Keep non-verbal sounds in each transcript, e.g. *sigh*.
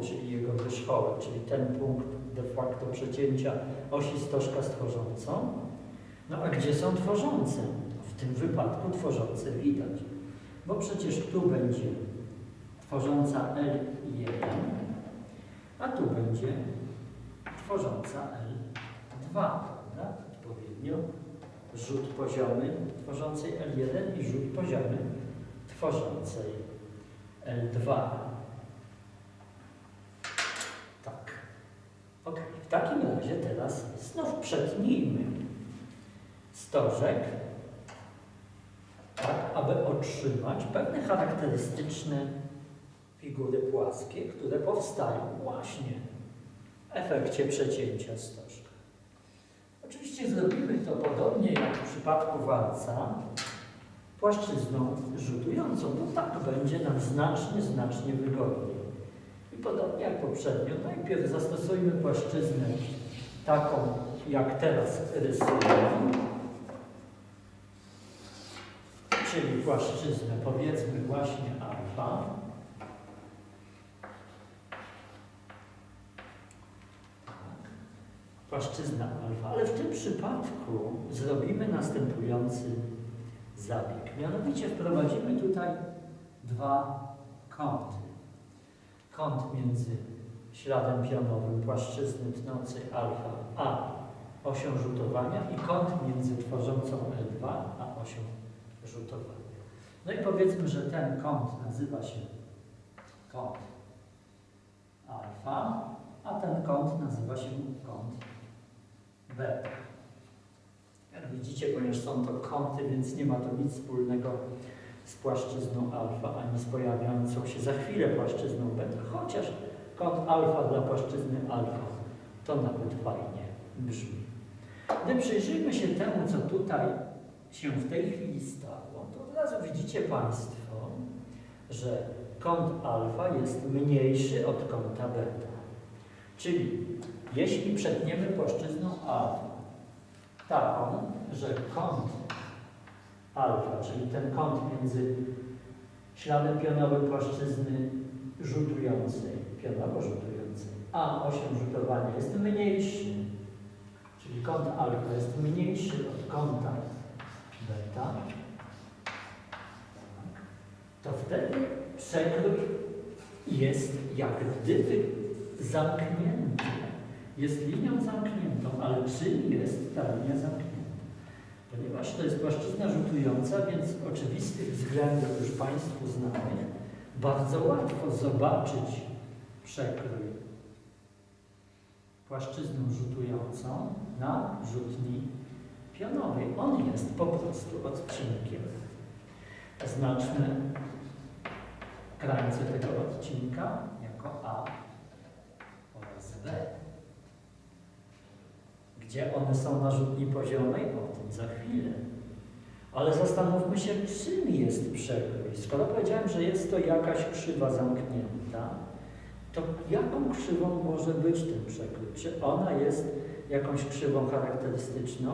czyli jego wierzchołek, czyli ten punkt de facto przecięcia osi stożka z tworzącą. No a gdzie są tworzące? W tym wypadku tworzące widać, bo przecież tu będzie tworząca L1, a tu będzie tworząca L2, prawda? Odpowiednio rzut poziomy tworzącej L1 i rzut poziomy tworzącej L2. Tak. Ok. W takim razie teraz znów przetnijmy stożek, tak, aby otrzymać pewne charakterystyczne figury płaskie, które powstają właśnie w efekcie przecięcia stożka. Oczywiście zrobimy to podobnie jak w przypadku walca, płaszczyzną rzutującą, bo tak będzie nam znacznie, znacznie wygodniej. Podobnie jak poprzednio, najpierw zastosujmy płaszczyznę taką, jak teraz rysuję, czyli płaszczyznę powiedzmy właśnie alfa. Tak. Płaszczyzna alfa, ale w tym przypadku zrobimy następujący zabieg. Mianowicie wprowadzimy tutaj dwa kąty. Kąt między śladem pionowym płaszczyzny tnącej alfa a osią rzutowania i kąt między tworzącą L2 a osią rzutowania. No i powiedzmy, że ten kąt nazywa się kąt alfa, a ten kąt nazywa się kąt beta. Jak widzicie, ponieważ są to kąty, więc nie ma to nic wspólnego z płaszczyzną alfa, ani z pojawiającą się za chwilę płaszczyzną beta, chociaż kąt alfa dla płaszczyzny alfa to nawet fajnie brzmi. Gdy przyjrzyjmy się temu, co tutaj się w tej chwili stało, to od razu widzicie Państwo, że kąt alfa jest mniejszy od kąta beta. Czyli jeśli przetniemy płaszczyzną alfa taką, że kąt alfa, czyli ten kąt między śladem pionowym płaszczyzny rzutującej, pionowo rzutującej, a osią rzutowania jest mniejszy, czyli kąt alfa jest mniejszy od kąta beta, to wtedy przekrój jest jak gdyby zamknięty. Jest linią zamkniętą, ale czym jest ta linia zamknięta? Ponieważ to jest płaszczyzna rzutująca, więc oczywistych względów już Państwu znanych bardzo łatwo zobaczyć przekrój płaszczyzną rzutującą na rzutni pionowej. On jest po prostu odcinkiem. Znaczmy krańce tego odcinka jako A oraz B. Gdzie one są na rzutni poziomej? Za chwilę. Ale zastanówmy się, czym jest przekrój. Skoro powiedziałem, że jest to jakaś krzywa zamknięta, to jaką krzywą może być ten przekrój? Czy ona jest jakąś krzywą charakterystyczną?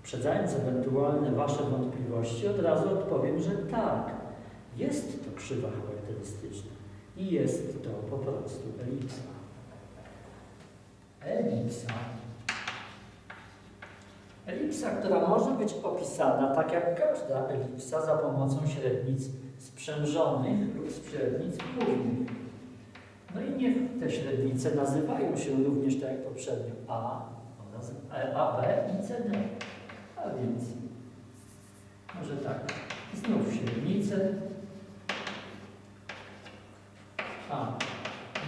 Uprzedzając ewentualne Wasze wątpliwości, od razu odpowiem, że tak. Jest to krzywa charakterystyczna i jest to po prostu elipsa. Elipsa. Elipsa, która może być opisana tak jak każda elipsa za pomocą średnic sprzężonych lub średnic głównych. No i niech te średnice nazywają się również tak jak poprzednio A oraz A, B i C, D. A więc może tak, znów średnice A,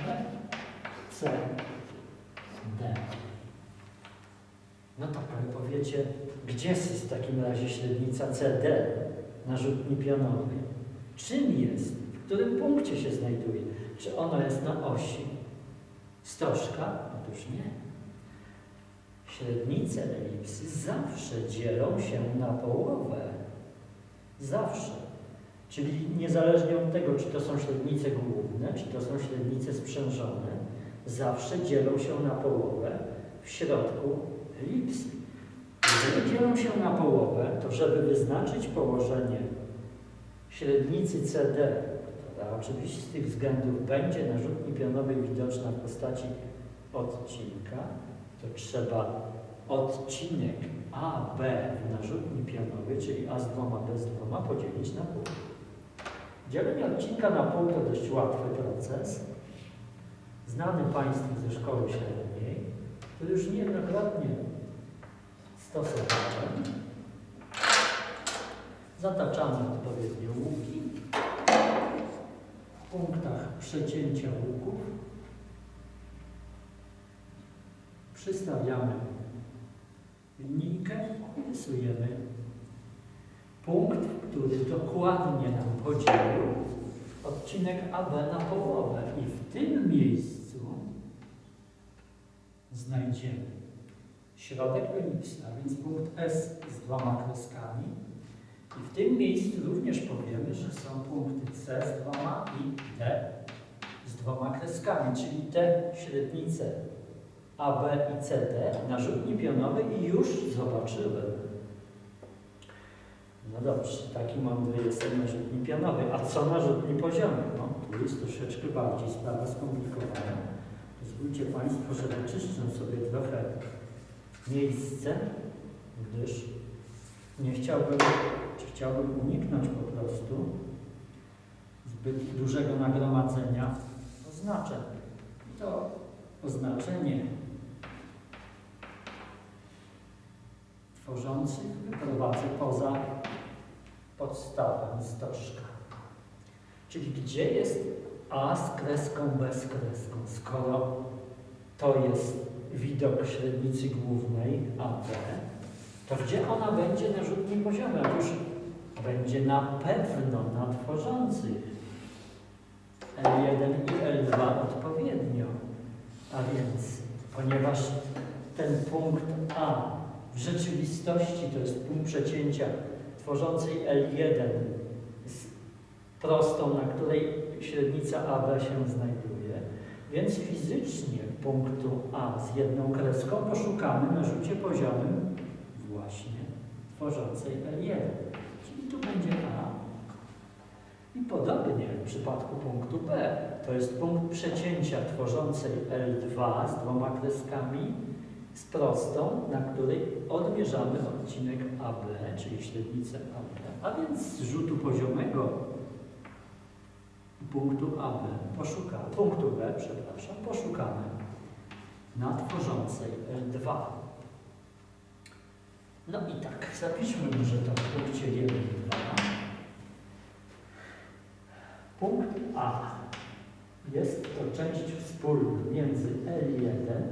B, C, D. No tak, ale powiecie, gdzie jest w takim razie średnica CD na rzutni pionowej? Czym jest? W którym punkcie się znajduje? Czy ona jest na osi stożka? Otóż nie. Średnice elipsy zawsze dzielą się na połowę. Zawsze. Czyli niezależnie od tego, czy to są średnice główne, czy to są średnice sprzężone, zawsze dzielą się na połowę w środku elipsy. Jeżeli dzielą się na połowę, to żeby wyznaczyć położenie średnicy CD, która dla oczywistych względów będzie na rzutni pionowej widoczna w postaci odcinka, to trzeba odcinek AB na rzutni pionowej, czyli A z dwoma, B z dwoma, podzielić na pół. Dzielenie odcinka na pół to dość łatwy proces, znany Państwu ze szkoły średniej, który już niejednokrotnie stosowałem. Zataczamy odpowiednio łuki. W punktach przecięcia łuków przystawiamy linijkę i rysujemy punkt, który dokładnie nam podzielił odcinek AB na połowę i w tym miejscu znajdziemy środek elipsy, więc punkt S z dwoma kreskami i w tym miejscu również powiemy, że są punkty C z dwoma i D z dwoma kreskami, czyli te średnice AB i CD na rzutni pionowej i już zobaczyłem. No dobrze, taki mądry jestem na rzutni pionowej. A co na rzutni poziomej? No, tu jest troszeczkę bardziej sprawa skomplikowana. Pozwólcie Państwo, że wyczyszczę sobie trochę miejsce, gdyż nie chciałbym, czy chciałbym uniknąć po prostu zbyt dużego nagromadzenia oznaczeń. To oznaczenie tworzących wyprowadzę poza podstawę stożka. Czyli gdzie jest A z kreską, B z kreską? Skoro to jest widok średnicy głównej AB, to gdzie ona będzie na rzutnim poziomie? Otóż będzie na pewno na tworzących L1 i L2 odpowiednio. A więc, ponieważ ten punkt A w rzeczywistości to jest punkt przecięcia tworzącej L1 z prostą, na której średnica AB się znajduje, więc fizycznie punktu A z jedną kreską poszukamy na rzucie poziomym właśnie tworzącej L1. Czyli tu będzie A. I podobnie w przypadku punktu B, to jest punkt przecięcia tworzącej L2 z dwoma kreskami z prostą, na której odmierzamy odcinek AB, czyli średnicę AB. A więc z rzutu poziomego punktu AB poszukamy, punktu B, przepraszam, poszukamy na tworzącej L2. No i tak, zapiszmy może to w punkcie 1 2. Punkt A jest to część wspólna między L1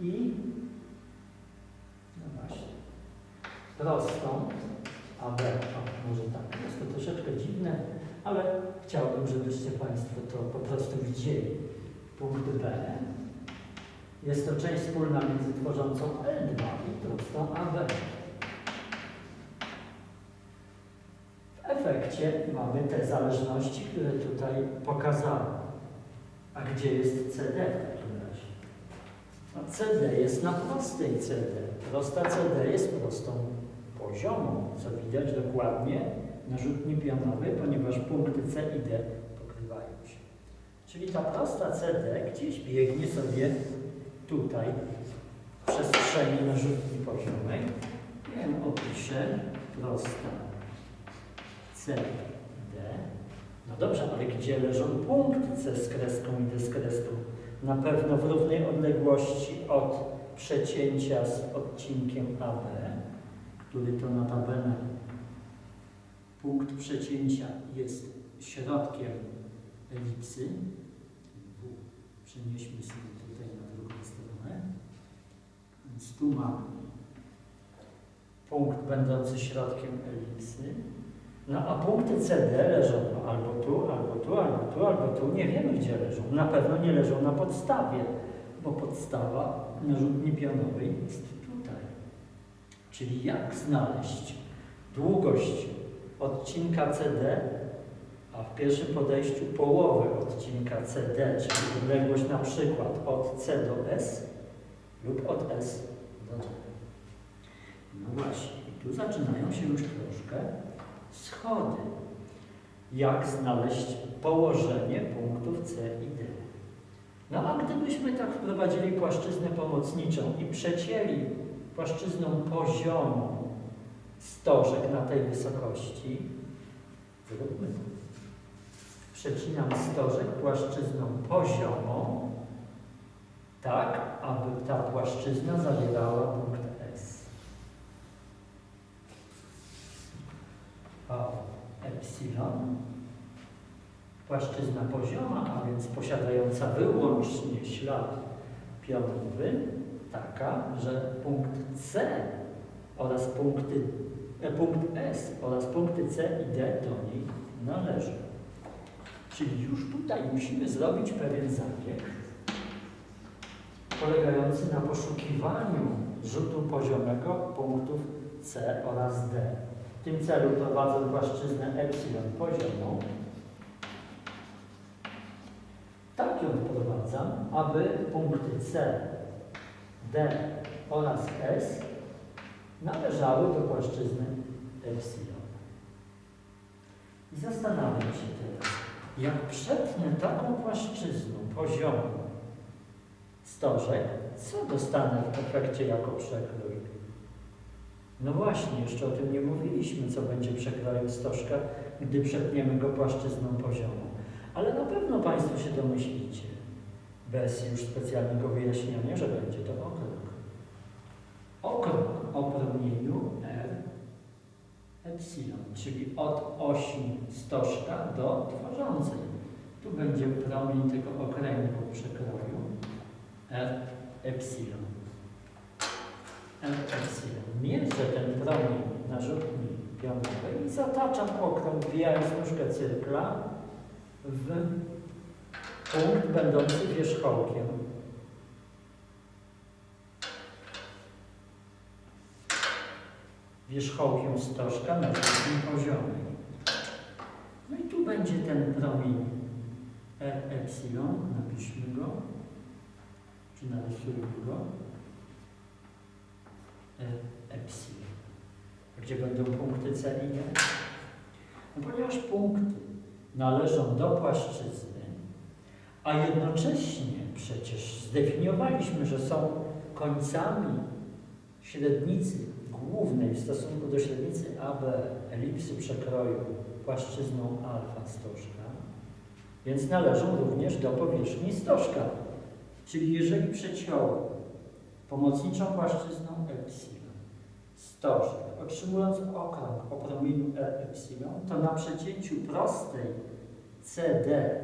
i no właśnie, prostą AB. O, może tak, jest to troszeczkę dziwne, ale chciałbym, żebyście Państwo to po prostu widzieli. Punkt B jest to część wspólna między tworzącą L2 i prostą AB. W efekcie mamy te zależności, które tutaj pokazałem. A gdzie jest CD w takim razie? No CD jest na prostej CD. Prosta CD jest prostą poziomą, co widać dokładnie na rzutni pionowej, ponieważ punkty C i D pokrywają się. Czyli ta prosta CD gdzieś biegnie sobie tutaj w przestrzeni na rzutni poziomej. Ja ją opiszę. Prosta C, D. No dobrze, ale gdzie leżą punkty C z kreską i D z kreską? Na pewno w równej odległości od przecięcia z odcinkiem AB, który to notabene punkt przecięcia jest środkiem elipsy. Przenieśmy sobie tutaj na drugą stronę. Więc tu mamy punkt będący środkiem elipsy. No a punkty CD leżą no, albo tu, albo tu, albo tu, albo tu. Nie wiemy, gdzie leżą. Na pewno nie leżą na podstawie, bo podstawa na rzutni pionowej jest. Czyli jak znaleźć długość odcinka CD, a w pierwszym podejściu połowę odcinka CD, czyli odległość na przykład od C do S lub od S do D. No właśnie, tu zaczynają się już troszkę schody. jak znaleźć położenie punktów C i D. No a gdybyśmy tak wprowadzili płaszczyznę pomocniczą i przecięli płaszczyzną poziomą stożek na tej wysokości, zróbmy. Przecinam stożek płaszczyzną poziomą, tak aby ta płaszczyzna zawierała punkt S. A epsilon, płaszczyzna pozioma, a więc posiadająca wyłącznie ślad pionowy, taka, że punkt C oraz punkty, e, punkt S oraz punkty C i D do niej należą. Czyli już tutaj musimy zrobić pewien zabieg polegający na poszukiwaniu rzutu poziomego punktów C oraz D. W tym celu prowadzę płaszczyznę epsilon poziomą. Tak ją wprowadzam, aby punkty C, D oraz S należały do płaszczyzny epsilon. I zastanawiam się teraz, jak przetnę taką płaszczyzną poziomą stożek, co dostanę w efekcie jako przekrój? No właśnie, jeszcze o tym nie mówiliśmy, co będzie przekrojem stożka, gdy przetniemy go płaszczyzną poziomą. Ale na pewno Państwo się domyślicie, bez już specjalnego wyjaśniania, że będzie to okrąg. Okrąg o promieniu R epsilon, czyli od osi stożka do tworzącej. Tu będzie promień tego okręgu przekroju R epsilon. R epsilon. Mierzę ten promień na rzutni pionowej i zataczam okrąg, wbijając nóżkę cyrkla w punkt będący wierzchołkiem. Wierzchołkiem stożka na rzutnim poziomie. No i tu będzie ten promień R epsilon, napiszmy go czy narysujmy go, e, epsilon, gdzie będą punkty C i D. No ponieważ punkty należą do płaszczyzny, a jednocześnie przecież zdefiniowaliśmy, że są końcami średnicy głównej w stosunku do średnicy AB elipsy przekroju płaszczyzną alfa stożka, więc należą również do powierzchni stożka. Czyli jeżeli przeciąłem pomocniczą płaszczyzną epsilon stożek, otrzymując okrąg o promieniu R epsilon, to na przecięciu prostej CD,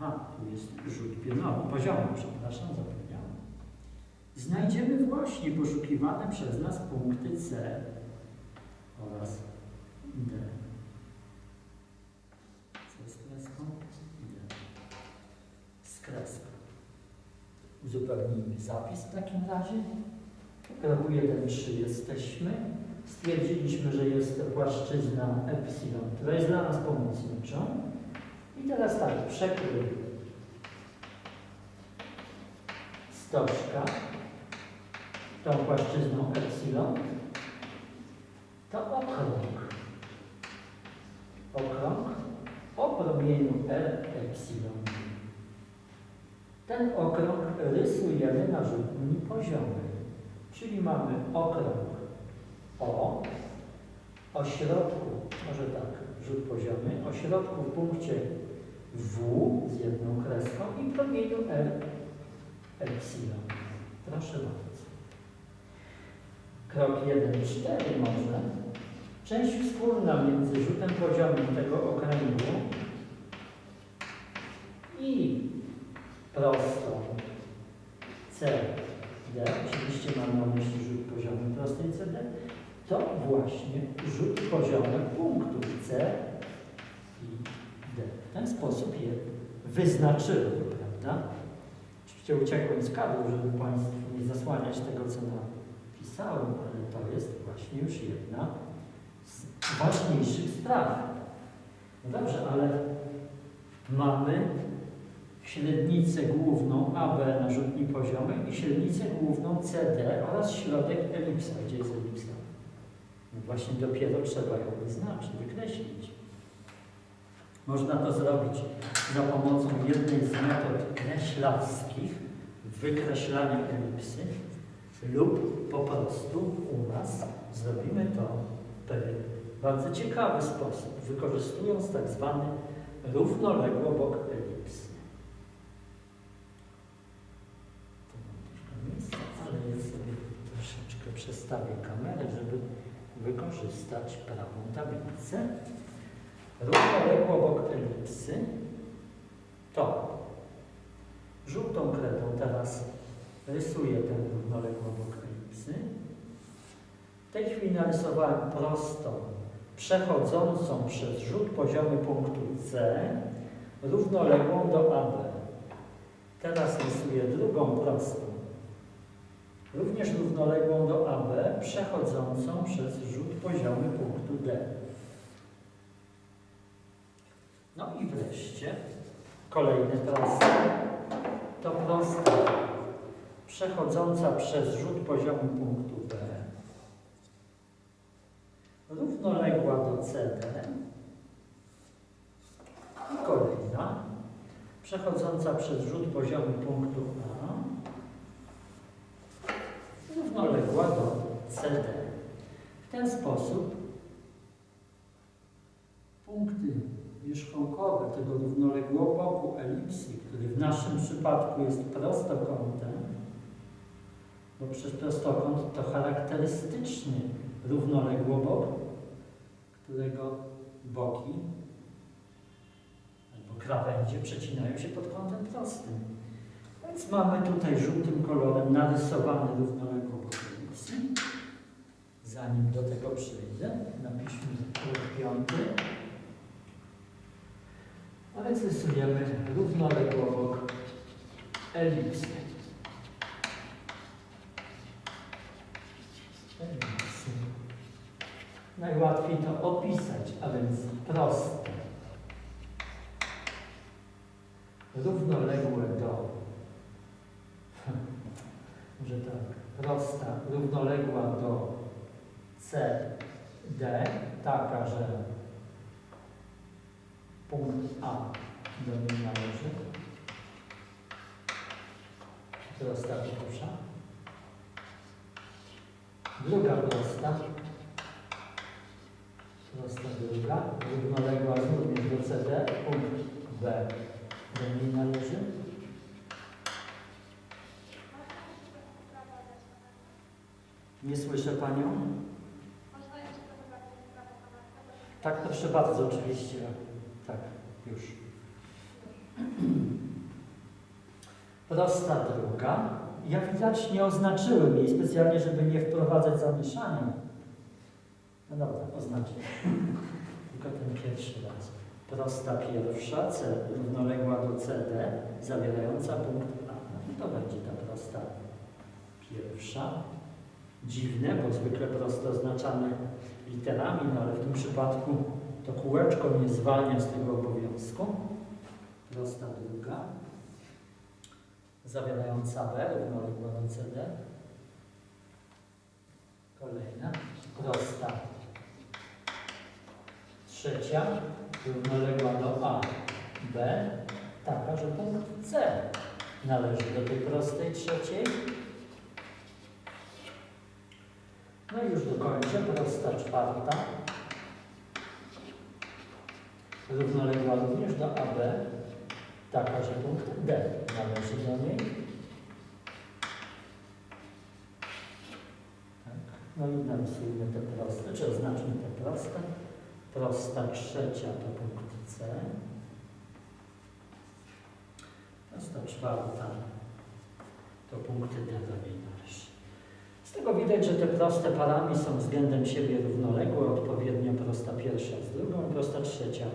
aha, tu jest rzut pionowy, poziomu, przepraszam, zapomniałem, znajdziemy właśnie poszukiwane przez nas punkty C oraz D. C z kreską? D. Z kreską. Uzupełnijmy zapis w takim razie. Kroku 1.3 jesteśmy. Stwierdziliśmy, że jest to płaszczyzna epsilon, która jest dla nas pomocniczą. I teraz tak, przekrój stożka tą płaszczyzną epsilon to okrąg. Okrąg o promieniu R epsilon. Ten okrąg rysujemy na rzutni poziomej. Czyli mamy okrąg O, o środku, może tak, rzut poziomy, o środku w punkcie W z jedną kreską i promieniu R epsilon. Proszę bardzo. Krok 1.4 może. Część wspólna między rzutem poziomym tego okręgu i prostą CD, oczywiście mam na myśli rzut poziomy prostej CD, to właśnie rzut poziomy punktów C i. W ten sposób je wyznaczyłem, prawda? Oczywiście uciekłem z kadru, żeby Państwu nie zasłaniać tego, co napisałem, ale to jest właśnie już jedna z ważniejszych spraw. No dobrze, ale mamy średnicę główną AB na rzutni poziomej i średnicę główną CD oraz środek elipsa. Gdzie jest elipsa? No właśnie dopiero trzeba ją wyznaczyć, wykreślić. Można to zrobić za pomocą jednej z metod kreślarskich wykreślania elipsy lub po prostu u nas zrobimy to w pewien bardzo ciekawy sposób, wykorzystując tak zwany równoległy obok elipsy. Tu mam miejsca, ale ja sobie troszeczkę przestawię kamerę, żeby wykorzystać prawą tablicę. Równoległy obok elipsy to żółtą kredą teraz rysuję ten równoległy obok elipsy. W tej chwili narysowałem prostą, przechodzącą przez rzut poziomy punktu C, równoległą do AB. Teraz rysuję drugą prostą, również równoległą do AB, przechodzącą przez rzut poziomy punktu D. No i wreszcie kolejny prosty. To prosta przechodząca przez rzut poziomu punktu B, równoległa do CD i kolejna przechodząca przez rzut poziomu punktu A, równoległa do CD. W ten sposób punkty wierzchołkowe tego równoległego elipsy, który w naszym przypadku jest prostokątem, bo przez prostokąt to charakterystyczny równoległobok, którego boki albo krawędzie przecinają się pod kątem prostym. Więc mamy tutaj żółtym kolorem narysowany równoległobok elipsy. Zanim do tego przejdę, napiszmy punkt piąty. Więc rysujemy równoległy obok. Elipsy. Najłatwiej to opisać, a więc proste. Równoległe do, *laughs* może tak, prosta, równoległa do CD, taka, że punkt A do niej należy. Prosta pierwsza. Druga prosta. Prosta druga. Równoległa również do CD. Punkt B do niej należy. Nie słyszę Panią? Tak, proszę bardzo, oczywiście. Tak, już. *clears throat* Prosta druga. Jak widać, nie oznaczyłem jej specjalnie, żeby nie wprowadzać zamieszania. No dobra, oznaczę. *laughs* Tylko ten pierwszy raz. Prosta pierwsza, C równoległa do CD, zawierająca punkt A. No i to będzie ta prosta pierwsza. Dziwne, bo zwykle prosto oznaczamy literami, no ale w tym przypadku to kółeczko mnie zwalnia z tego obowiązku. Prosta druga, zawierająca B, równoległa do CD. Kolejna, prosta. Trzecia, równoległa do A, B, taka, że punkt C należy do tej prostej trzeciej. No i już dokończę, prosta czwarta, równoległa również do AB, taka, że punkt D należy do niej. Tak. No i narysujmy te proste, czy oznaczmy te proste. Prosta trzecia to punkt C. Prosta czwarta to punkt D do niej należy. Z tego widać, że te proste parami są względem siebie równoległe, odpowiednio prosta pierwsza z drugą, prosta trzecia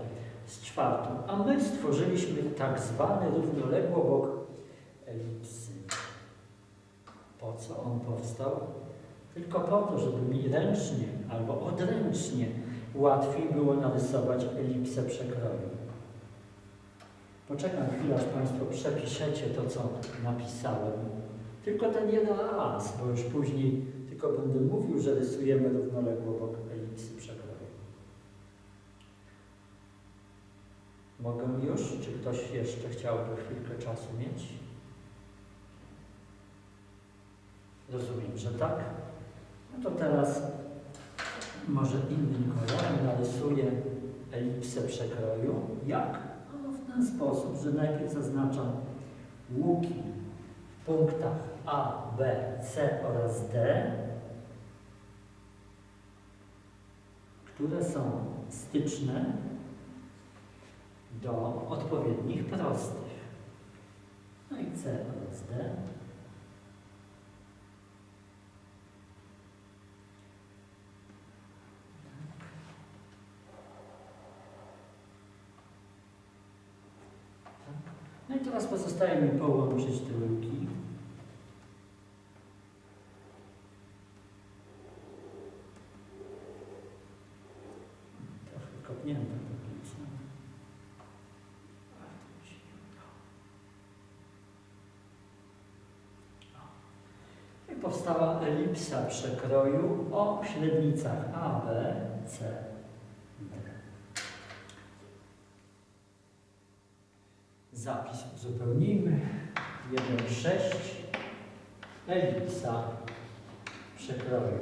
z czwartą. A my stworzyliśmy tak zwany równoległy obok elipsy. Po co on powstał? Tylko po to, żeby mi ręcznie albo odręcznie łatwiej było narysować elipsę przekroju. Poczekam chwilę, aż Państwo przepiszecie to, co napisałem. Tylko ten jeden raz, bo już później tylko będę mówił, że rysujemy równoległy obok elipsy przekroju. Mogę już? Czy ktoś jeszcze chciałby chwilkę czasu mieć? Rozumiem, że tak. No to teraz może innym kolorem narysuję elipsę przekroju. Jak? No w ten sposób, że najpierw zaznaczam łuki w punktach A, B, C oraz D, które są styczne do odpowiednich prostych. No i C oraz D. No i teraz pozostaje mi połączyć te łuki. Trochę kopnięta tablica. Ale to mi się nie udało. O. I powstała elipsa przekroju o średnicach A, B, C, D. Zapis uzupełnijmy. 1,6 elipsa przekroju.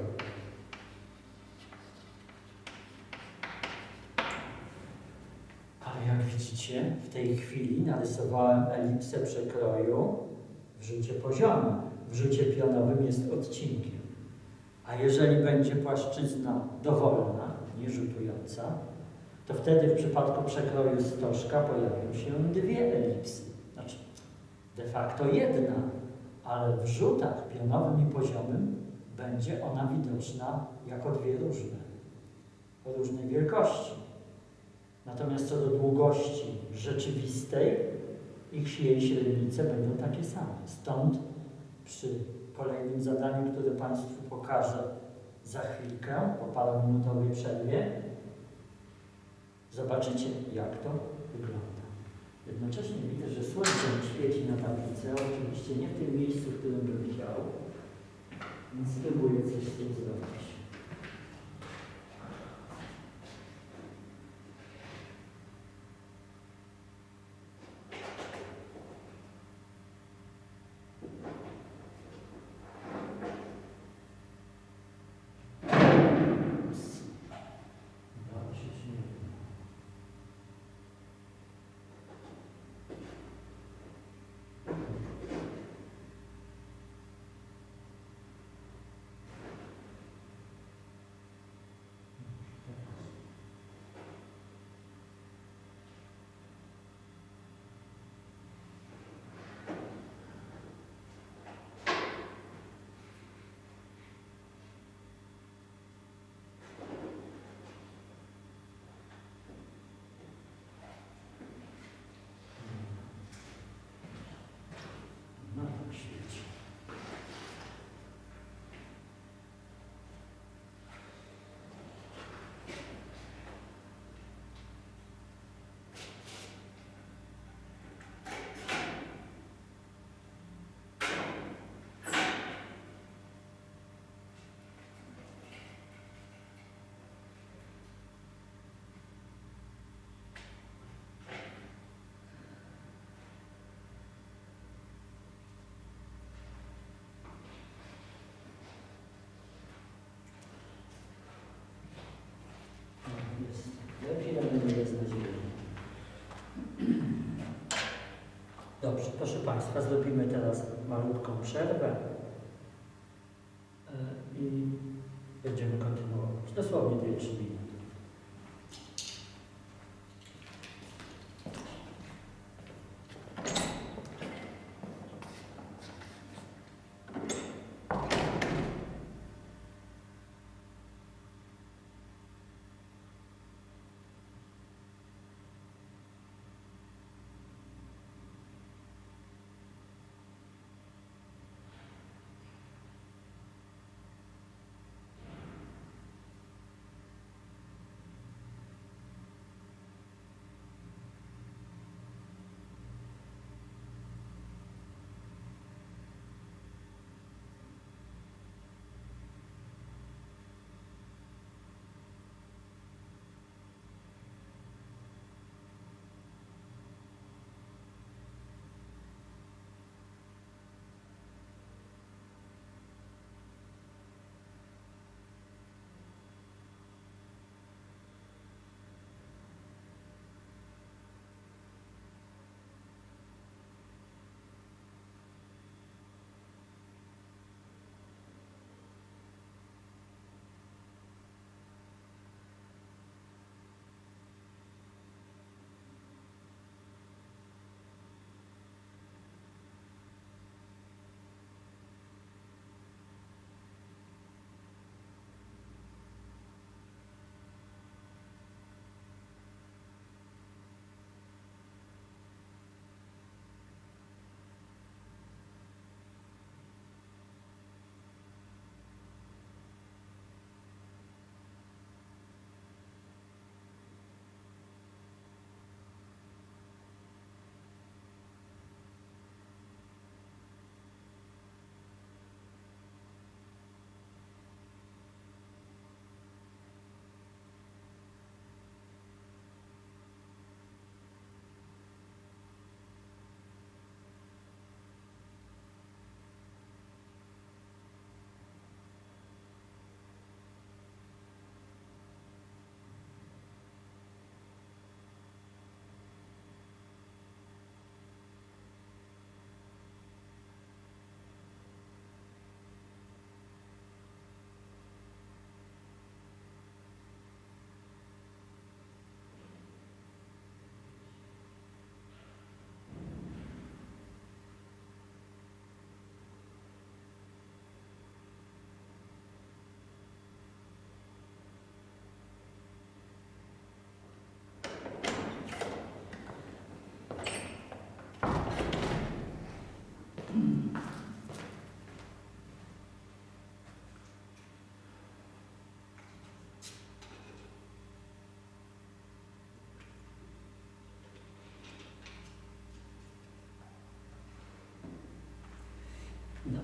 Ale jak widzicie, w tej chwili narysowałem elipsę przekroju w rzucie poziomym. W rzucie pionowym jest odcinkiem. A jeżeli będzie płaszczyzna dowolna, nierzutująca, to wtedy w przypadku przekroju stożka pojawią się dwie elipsy. Znaczy, de facto jedna, ale w rzutach pionowym i poziomym będzie ona widoczna jako dwie różne, o różnej wielkości. Natomiast co do długości rzeczywistej, ich jej średnice będą takie same. Stąd przy kolejnym zadaniu, które Państwu pokażę za chwilkę, po parominutowej przerwie, Zobaczycie, jak to wygląda. Jednocześnie widzę, że słońce świeci na tablicę, oczywiście nie w tym miejscu, w którym bym chciał, więc spróbuję coś z tym zrobić. Udało się czy nie? No tak świeci. No, Jest lepiej, ale nie jest nadzieję. Dobrze, proszę Państwa, zrobimy teraz malutką przerwę e, i będziemy kontynuować. Dosłownie 2-3 minuty.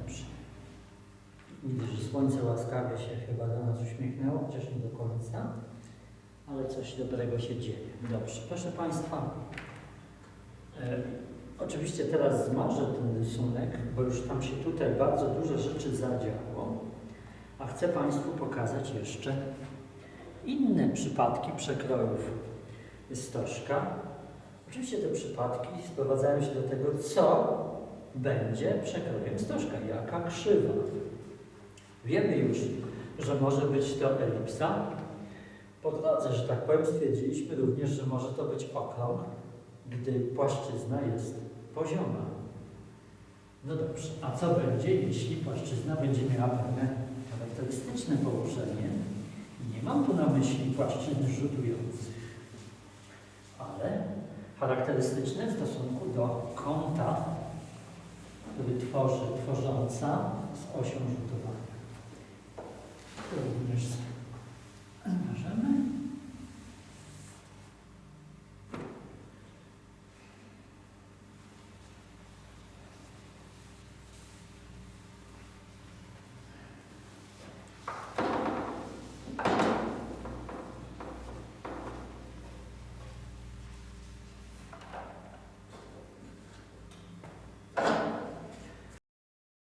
Dobrze. Widzę, że słońce łaskawie się chyba do nas uśmiechnęło, chociaż nie do końca, ale coś dobrego się dzieje. Dobrze, proszę Państwa, e, oczywiście teraz zmarzę ten rysunek, bo już tam się tutaj bardzo dużo rzeczy zadziało, a chcę Państwu pokazać jeszcze inne przypadki przekrojów stożka. Oczywiście te przypadki sprowadzają się do tego, co będzie przekrojem stożka, jaka krzywa. Wiemy już, że może być to elipsa. Po drodze, że tak powiem, stwierdziliśmy również, że może to być okrąg, gdy płaszczyzna jest pozioma. No dobrze, a co będzie, jeśli płaszczyzna będzie miała pewne charakterystyczne położenie? Nie mam tu na myśli płaszczyzn rzutujących, ale charakterystyczne w stosunku do kąta, który tworzy tworząca z osią.